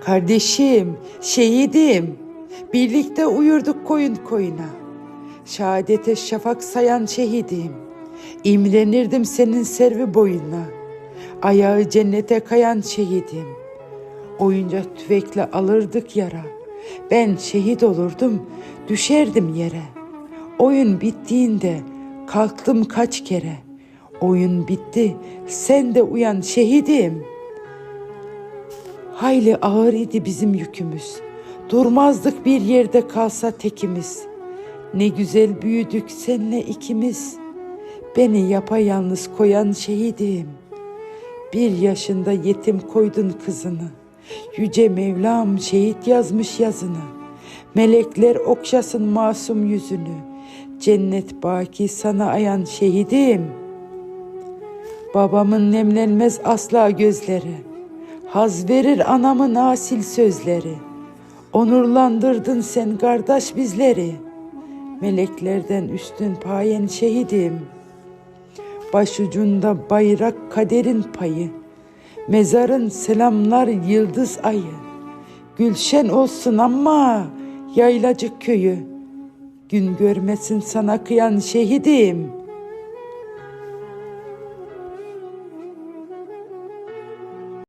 Kardeşim, şehidim. Birlikte uyurduk koyun koyuna. Şehadete şafak sayan şehidim. İmrenirdim senin servi boyuna. Ayağı cennete kayan şehidim. Oyuncak tüfekle alırdık yara. Ben şehit olurdum, düşerdim yere. Oyun bittiğinde kalktım kaç kere. Oyun bitti, sen de uyan şehidim.'' Hayli ağır idi bizim yükümüz. Durmazdık bir yerde kalsa tekimiz. Ne güzel büyüdük senle ikimiz. Beni yapayalnız koyan şehidim. Bir yaşında yetim koydun kızını. Yüce Mevlam şehit yazmış yazını. Melekler okşasın masum yüzünü. Cennet baki sana ayan şehidim. Babamın nemlenmez asla gözleri. Haz verir anamın asil sözleri. Onurlandırdın sen kardeş bizleri. Meleklerden üstün payen şehidim. Başucunda bayrak kaderin payı. Mezarın selamlar yıldız ayı. Gülşen olsun ama yaylacık köyü. Gün görmesin sana kıyan şehidim.''